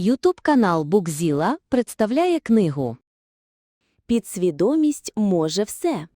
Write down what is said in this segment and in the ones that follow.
Ютуб канал Букзіла представляє книгу Підсвідомість може все.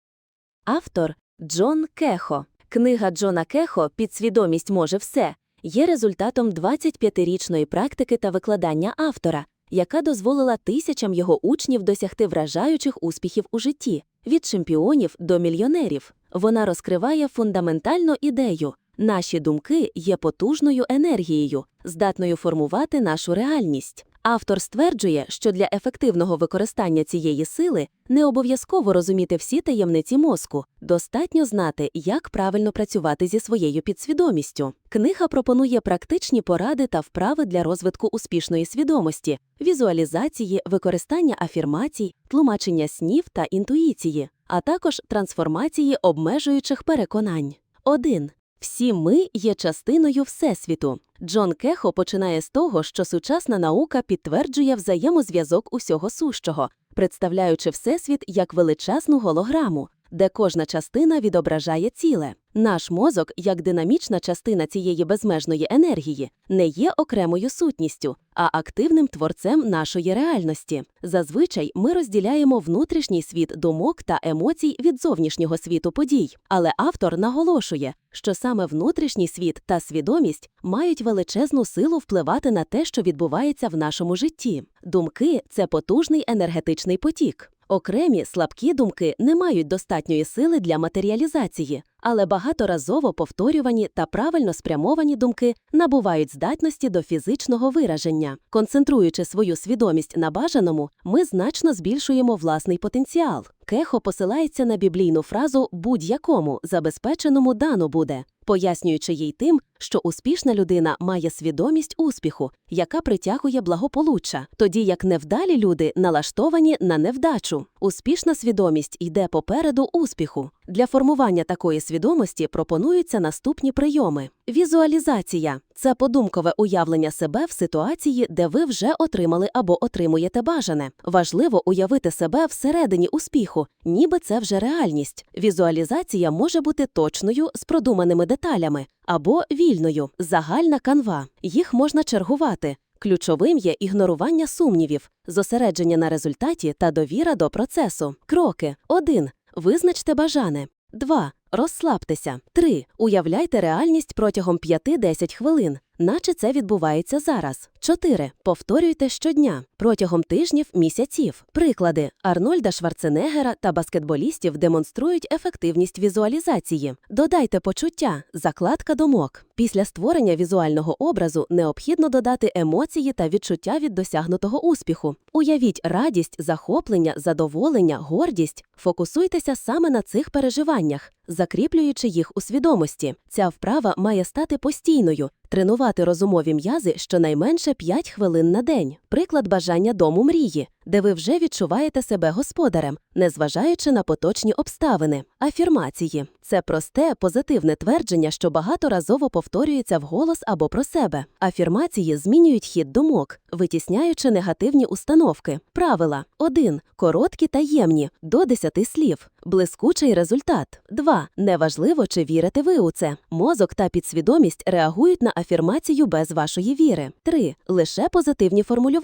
Автор Джон Кехо. Книга Джона Кехо Підсвідомість може все є результатом 25-річної практики та викладання автора, яка дозволила тисячам його учнів досягти вражаючих успіхів у житті від чемпіонів до мільйонерів. Вона розкриває фундаментальну ідею. Наші думки є потужною енергією, здатною формувати нашу реальність. Автор стверджує, що для ефективного використання цієї сили не обов'язково розуміти всі таємниці мозку, достатньо знати, як правильно працювати зі своєю підсвідомістю. Книга пропонує практичні поради та вправи для розвитку успішної свідомості, візуалізації, використання афірмацій, тлумачення снів та інтуїції, а також трансформації обмежуючих переконань. 1. Всі ми є частиною Всесвіту. Джон Кехо починає з того, що сучасна наука підтверджує взаємозв'язок усього сущого, представляючи Всесвіт як величезну голограму, де кожна частина відображає ціле. Наш мозок, як динамічна частина цієї безмежної енергії, не є окремою сутністю, а активним творцем нашої реальності. Зазвичай ми розділяємо внутрішній світ думок та емоцій від зовнішнього світу подій, але автор наголошує, що саме внутрішній світ та свідомість мають величезну силу впливати на те, що відбувається в нашому житті. Думки це потужний енергетичний потік. Окремі слабкі думки не мають достатньої сили для матеріалізації, але багаторазово повторювані та правильно спрямовані думки набувають здатності до фізичного вираження. Концентруючи свою свідомість на бажаному, ми значно збільшуємо власний потенціал. Кехо посилається на біблійну фразу будь-якому забезпеченому дано буде, пояснюючи їй тим, що успішна людина має свідомість успіху, яка притягує благополуччя, тоді як невдалі люди налаштовані на невдачу. Успішна свідомість йде попереду успіху. Для формування такої свідомості пропонуються наступні прийоми: візуалізація це подумкове уявлення себе в ситуації, де ви вже отримали або отримуєте бажане. Важливо уявити себе всередині успіху, ніби це вже реальність. Візуалізація може бути точною з продуманими деталями або вільною, загальна канва. Їх можна чергувати. Ключовим є ігнорування сумнівів, зосередження на результаті та довіра до процесу. Кроки 1. Визначте бажане. 2. Розслабтеся. 3. Уявляйте реальність протягом 5-10 хвилин, наче це відбувається зараз. 4. Повторюйте щодня протягом тижнів, місяців. Приклади Арнольда Шварценеггера та баскетболістів демонструють ефективність візуалізації. Додайте почуття, закладка думок. Після створення візуального образу необхідно додати емоції та відчуття від досягнутого успіху. Уявіть радість, захоплення, задоволення, гордість. Фокусуйтеся саме на цих переживаннях, закріплюючи їх у свідомості. Ця вправа має стати постійною. Тренувати розумові м'язи щонайменше 5 хвилин на день. Приклад бажання дому мрії, де ви вже відчуваєте себе господарем, незважаючи на поточні обставини. Афірмації це просте, позитивне твердження, що багаторазово повторюється вголос або про себе. Афірмації змінюють хід думок, витісняючи негативні установки. Правила 1. Короткі та ємні до 10 слів. Блискучий результат. 2. Неважливо, чи вірите ви у це. Мозок та підсвідомість реагують на афірмацію без вашої віри. 3. Лише позитивні формулювання.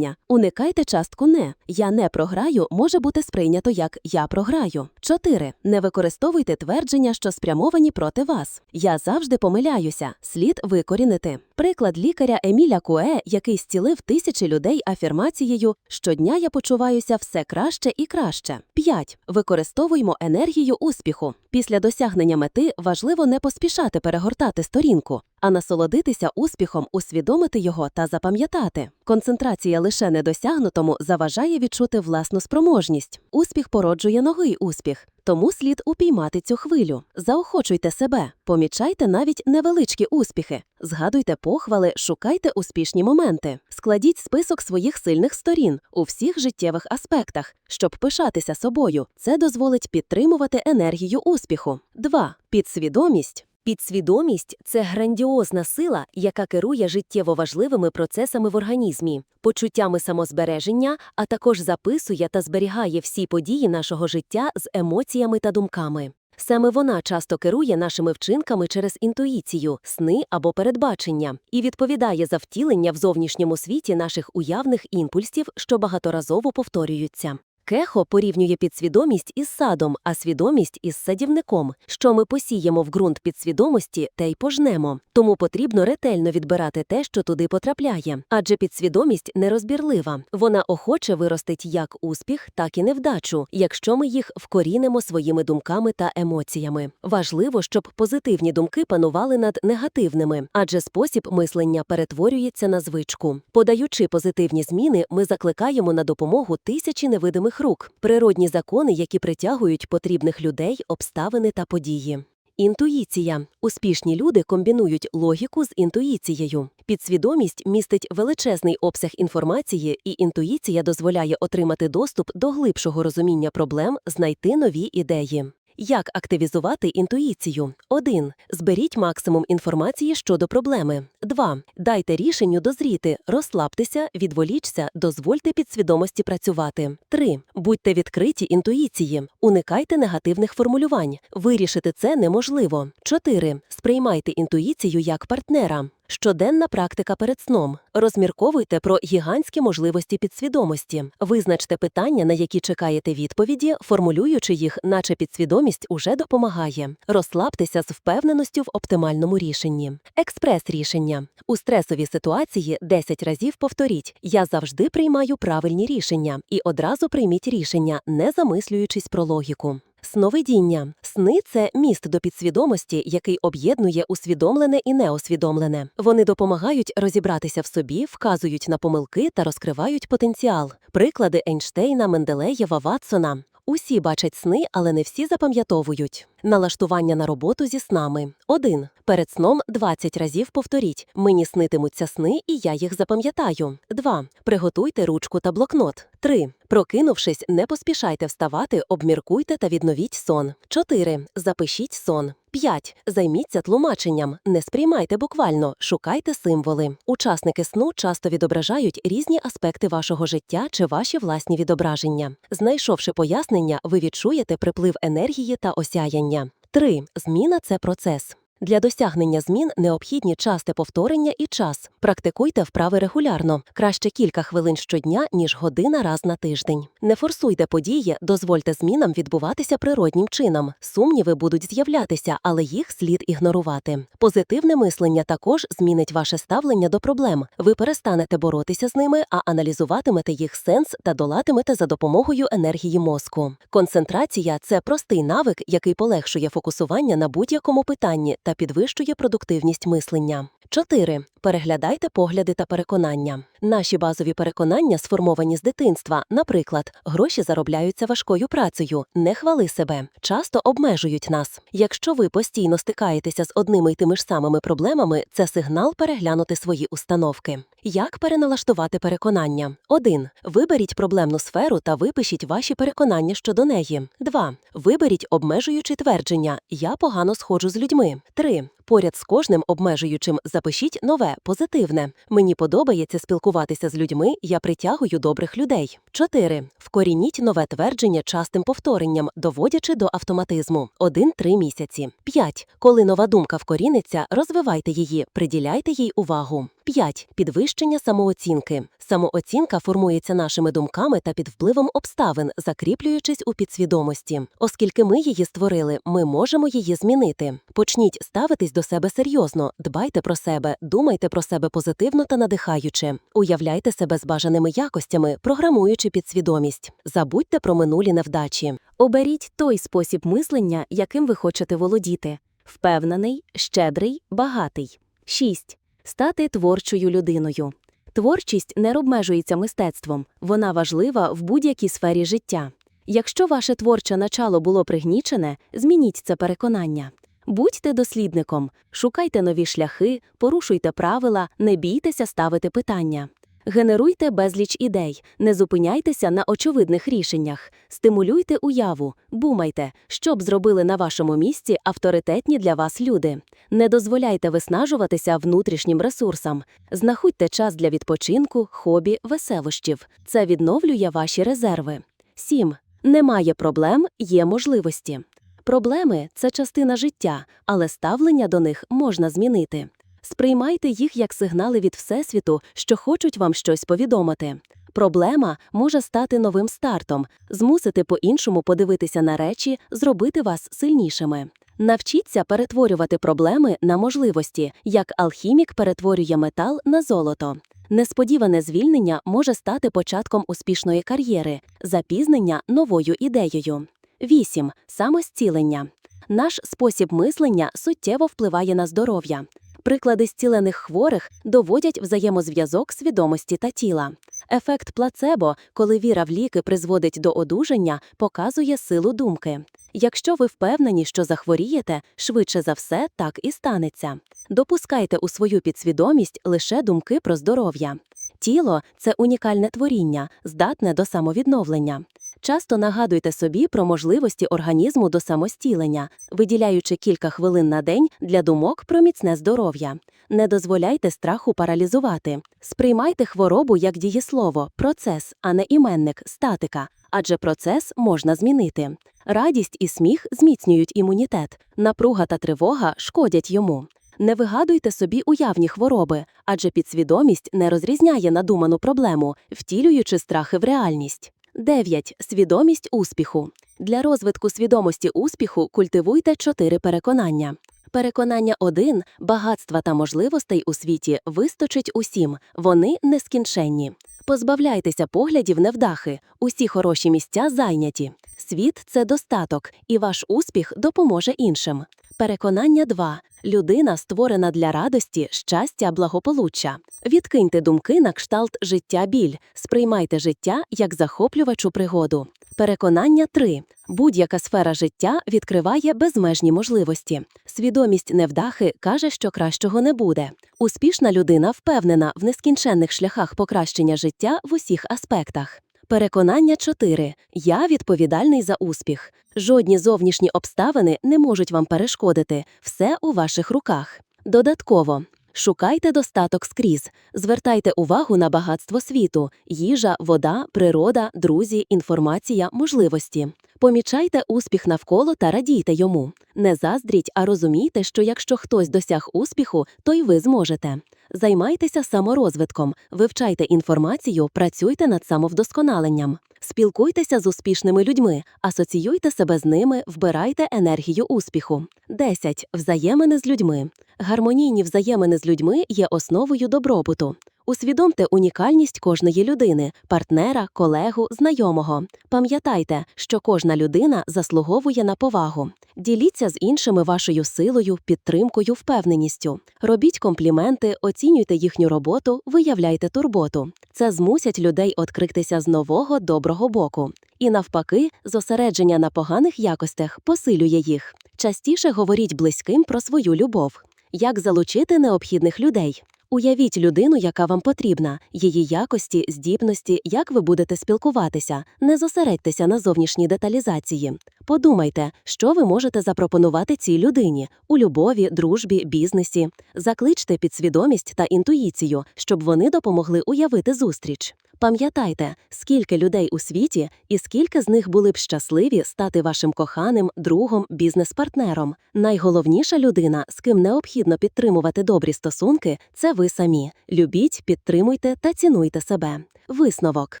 Уникайте частку не. Я не програю може бути сприйнято як я програю. 4. Не використовуйте твердження, що спрямовані проти вас. Я завжди помиляюся. Слід викорінити. Приклад лікаря Еміля Куе, який зцілив тисячі людей афірмацією Щодня я почуваюся все краще і краще. 5. Використовуймо енергію успіху. Після досягнення мети важливо не поспішати перегортати сторінку, а насолодитися успіхом, усвідомити його та запам'ятати. Концентрація лише недосягнутому заважає відчути власну спроможність. Успіх породжує новий успіх. Тому слід упіймати цю хвилю. Заохочуйте себе, помічайте навіть невеличкі успіхи, згадуйте похвали, шукайте успішні моменти, складіть список своїх сильних сторін у всіх життєвих аспектах, щоб пишатися собою. Це дозволить підтримувати енергію успіху. 2. Підсвідомість. Підсвідомість це грандіозна сила, яка керує життєво важливими процесами в організмі, почуттями самозбереження, а також записує та зберігає всі події нашого життя з емоціями та думками. Саме вона часто керує нашими вчинками через інтуїцію, сни або передбачення і відповідає за втілення в зовнішньому світі наших уявних імпульсів, що багаторазово повторюються. Кехо порівнює підсвідомість із садом, а свідомість із садівником. Що ми посіємо в ґрунт підсвідомості, те й пожнемо. Тому потрібно ретельно відбирати те, що туди потрапляє. Адже підсвідомість нерозбірлива. Вона охоче виростить як успіх, так і невдачу, якщо ми їх вкорінимо своїми думками та емоціями. Важливо, щоб позитивні думки панували над негативними, адже спосіб мислення перетворюється на звичку. Подаючи позитивні зміни, ми закликаємо на допомогу тисячі невидимих рук, природні закони, які притягують потрібних людей, обставини та події. Інтуїція. Успішні люди комбінують логіку з інтуїцією. Підсвідомість містить величезний обсяг інформації, і інтуїція дозволяє отримати доступ до глибшого розуміння проблем, знайти нові ідеї. Як активізувати інтуїцію? 1. Зберіть максимум інформації щодо проблеми. 2. Дайте рішенню дозріти, розслабтеся, відволічся, дозвольте підсвідомості працювати. 3. Будьте відкриті інтуїції, уникайте негативних формулювань. Вирішити це неможливо. 4. Сприймайте інтуїцію як партнера. Щоденна практика перед сном. Розмірковуйте про гігантські можливості підсвідомості. Визначте питання, на які чекаєте відповіді, формулюючи їх, наче підсвідомість уже допомагає. Розслабтеся з впевненістю в оптимальному рішенні. Експрес-рішення. У стресовій ситуації 10 разів повторіть: Я завжди приймаю правильні рішення і одразу прийміть рішення, не замислюючись про логіку. Сновидіння. Сни це міст до підсвідомості, який об'єднує усвідомлене і неосвідомлене. Вони допомагають розібратися в собі, вказують на помилки та розкривають потенціал. Приклади Ейнштейна, Менделеєва, Ватсона. Усі бачать сни, але не всі запам'ятовують. Налаштування на роботу зі снами. 1. Перед сном 20 разів повторіть: мені снитимуться сни, і я їх запам'ятаю. 2. Приготуйте ручку та блокнот. 3. Прокинувшись, не поспішайте вставати, обміркуйте та відновіть сон. 4. Запишіть сон. 5. Займіться тлумаченням. Не сприймайте буквально, шукайте символи. Учасники сну часто відображають різні аспекти вашого життя чи ваші власні відображення. Знайшовши пояснення, ви відчуєте приплив енергії та осяяння. 3. Зміна це процес. Для досягнення змін необхідні часте повторення і час. Практикуйте вправи регулярно, краще кілька хвилин щодня, ніж година раз на тиждень. Не форсуйте події, дозвольте змінам відбуватися природнім чином. Сумніви будуть з'являтися, але їх слід ігнорувати. Позитивне мислення також змінить ваше ставлення до проблем. Ви перестанете боротися з ними, а аналізуватимете їх сенс та долатимете за допомогою енергії мозку. Концентрація це простий навик, який полегшує фокусування на будь-якому питанні та підвищує продуктивність мислення. 4. Переглядайте погляди та переконання. Наші базові переконання сформовані з дитинства. Наприклад, гроші заробляються важкою працею, не хвали себе, часто обмежують нас. Якщо ви постійно стикаєтеся з одними й тими ж самими проблемами, це сигнал переглянути свої установки. Як переналаштувати переконання? 1. Виберіть проблемну сферу та випишіть ваші переконання щодо неї. 2. Виберіть обмежуючі твердження Я погано сходжу з людьми. 3. Поряд з кожним обмежуючим запишіть нове, позитивне. Мені подобається спілкуватися з людьми, я притягую добрих людей. 4. Вкорініть нове твердження частим повторенням, доводячи до автоматизму 1-3 місяці. 5. Коли нова думка вкоріниться, розвивайте її, приділяйте їй увагу. 5. Підвищення самооцінки. Самооцінка формується нашими думками та під впливом обставин, закріплюючись у підсвідомості. Оскільки ми її створили, ми можемо її змінити. Почніть ставитись до себе серйозно, дбайте про себе, думайте про себе позитивно та надихаюче. Уявляйте себе з бажаними якостями, програмуючи підсвідомість. Забудьте про минулі невдачі. Оберіть той спосіб мислення, яким ви хочете володіти: впевнений, щедрий, багатий. 6. Стати творчою людиною. Творчість не обмежується мистецтвом, вона важлива в будь-якій сфері життя. Якщо ваше творче начало було пригнічене, змініть це переконання. Будьте дослідником, шукайте нові шляхи, порушуйте правила, не бійтеся ставити питання. Генеруйте безліч ідей, не зупиняйтеся на очевидних рішеннях, стимулюйте уяву, думайте, що б зробили на вашому місці авторитетні для вас люди. Не дозволяйте виснажуватися внутрішнім ресурсам. Знаходьте час для відпочинку, хобі, веселощів. Це відновлює ваші резерви. 7. Немає проблем, є можливості. Проблеми це частина життя, але ставлення до них можна змінити. Сприймайте їх як сигнали від Всесвіту, що хочуть вам щось повідомити. Проблема може стати новим стартом, змусити по-іншому подивитися на речі, зробити вас сильнішими. Навчіться перетворювати проблеми на можливості, як алхімік перетворює метал на золото. Несподіване звільнення може стати початком успішної кар'єри, запізнення новою ідеєю. 8. Самостілення. Наш спосіб мислення суттєво впливає на здоров'я. Приклади зцілених хворих доводять взаємозв'язок свідомості та тіла. Ефект плацебо, коли віра в ліки призводить до одужання, показує силу думки. Якщо ви впевнені, що захворієте, швидше за все так і станеться. Допускайте у свою підсвідомість лише думки про здоров'я. Тіло це унікальне творіння, здатне до самовідновлення. Часто нагадуйте собі про можливості організму до самостілення, виділяючи кілька хвилин на день для думок про міцне здоров'я. Не дозволяйте страху паралізувати. Сприймайте хворобу як дієслово, процес, а не іменник, статика, адже процес можна змінити. Радість і сміх зміцнюють імунітет, напруга та тривога шкодять йому. Не вигадуйте собі уявні хвороби, адже підсвідомість не розрізняє надуману проблему, втілюючи страхи в реальність. 9. Свідомість успіху. Для розвитку свідомості успіху культивуйте чотири переконання. Переконання 1. багатства та можливостей у світі вистачить усім, вони нескінченні. Позбавляйтеся поглядів невдахи, усі хороші місця зайняті. Світ це достаток, і ваш успіх допоможе іншим. Переконання 2. Людина створена для радості, щастя, благополуччя. Відкиньте думки на кшталт життя біль, сприймайте життя як захоплювачу пригоду. Переконання 3. Будь-яка сфера життя відкриває безмежні можливості. Свідомість невдахи каже, що кращого не буде. Успішна людина впевнена в нескінченних шляхах покращення життя в усіх аспектах. Переконання 4. Я відповідальний за успіх. Жодні зовнішні обставини не можуть вам перешкодити. Все у ваших руках. Додатково. Шукайте достаток скрізь, звертайте увагу на багатство світу: їжа, вода, природа, друзі, інформація, можливості. Помічайте успіх навколо та радійте йому. Не заздріть, а розумійте, що якщо хтось досяг успіху, то й ви зможете. Займайтеся саморозвитком, вивчайте інформацію, працюйте над самовдосконаленням. Спілкуйтеся з успішними людьми, асоціюйте себе з ними, вбирайте енергію успіху. 10. Взаємини з людьми. Гармонійні взаємини з людьми є основою добробуту. Усвідомте унікальність кожної людини, партнера, колегу, знайомого. Пам'ятайте, що кожна людина заслуговує на повагу. Діліться з іншими вашою силою, підтримкою, впевненістю. Робіть компліменти, оцінюйте їхню роботу, виявляйте турботу. Це змусять людей відкритися з нового доброго боку. І навпаки, зосередження на поганих якостях посилює їх. Частіше говоріть близьким про свою любов. Як залучити необхідних людей? Уявіть людину, яка вам потрібна, її якості, здібності, як ви будете спілкуватися. Не зосередьтеся на зовнішній деталізації. Подумайте, що ви можете запропонувати цій людині у любові, дружбі, бізнесі. Закличте підсвідомість та інтуїцію, щоб вони допомогли уявити зустріч. Пам'ятайте, скільки людей у світі і скільки з них були б щасливі стати вашим коханим, другом, бізнес-партнером. Найголовніша людина, з ким необхідно підтримувати добрі стосунки, це ви самі. Любіть, підтримуйте та цінуйте себе. Висновок.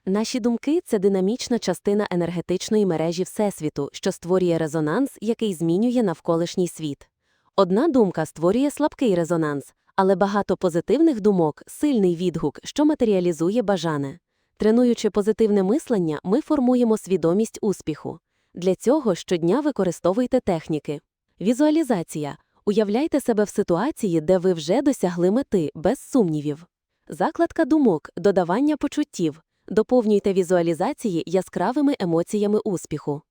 Наші думки це динамічна частина енергетичної мережі Всесвіту, що створює резонанс, який змінює навколишній світ. Одна думка створює слабкий резонанс, але багато позитивних думок сильний відгук, що матеріалізує бажане. Тренуючи позитивне мислення, ми формуємо свідомість успіху. Для цього щодня використовуйте техніки. Візуалізація. Уявляйте себе в ситуації, де ви вже досягли мети, без сумнівів. Закладка думок, додавання почуттів. Доповнюйте візуалізації яскравими емоціями успіху.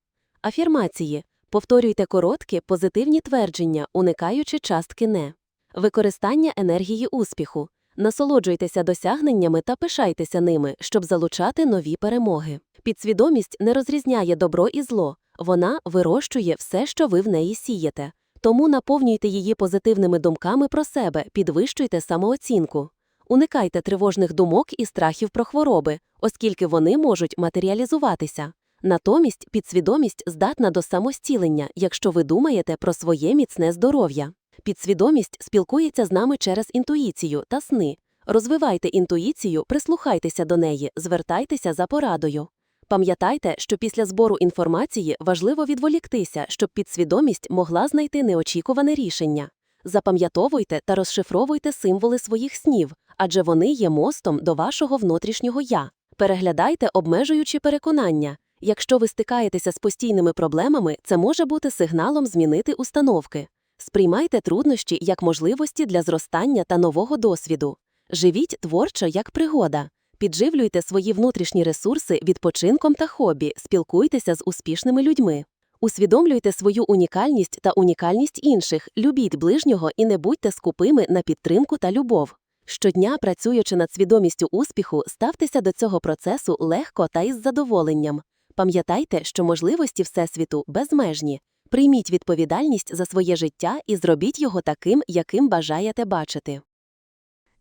Афірмації. Повторюйте короткі, позитивні твердження, уникаючи частки не. Використання енергії успіху. Насолоджуйтеся досягненнями та пишайтеся ними, щоб залучати нові перемоги. Підсвідомість не розрізняє добро і зло, вона вирощує все, що ви в неї сієте. Тому наповнюйте її позитивними думками про себе, підвищуйте самооцінку. Уникайте тривожних думок і страхів про хвороби, оскільки вони можуть матеріалізуватися. Натомість підсвідомість здатна до самостілення, якщо ви думаєте про своє міцне здоров'я. Підсвідомість спілкується з нами через інтуїцію та сни. Розвивайте інтуїцію, прислухайтеся до неї, звертайтеся за порадою. Пам'ятайте, що після збору інформації важливо відволіктися, щоб підсвідомість могла знайти неочікуване рішення. Запам'ятовуйте та розшифровуйте символи своїх снів, адже вони є мостом до вашого внутрішнього я. Переглядайте обмежуючі переконання. Якщо ви стикаєтеся з постійними проблемами, це може бути сигналом змінити установки. Сприймайте труднощі як можливості для зростання та нового досвіду. Живіть творчо як пригода. Підживлюйте свої внутрішні ресурси відпочинком та хобі, спілкуйтеся з успішними людьми. Усвідомлюйте свою унікальність та унікальність інших, любіть ближнього і не будьте скупими на підтримку та любов. Щодня, працюючи над свідомістю успіху, ставтеся до цього процесу легко та із задоволенням. Пам'ятайте, що можливості Всесвіту безмежні. Прийміть відповідальність за своє життя і зробіть його таким, яким бажаєте бачити.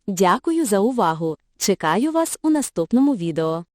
Дякую за увагу. Чекаю вас у наступному відео.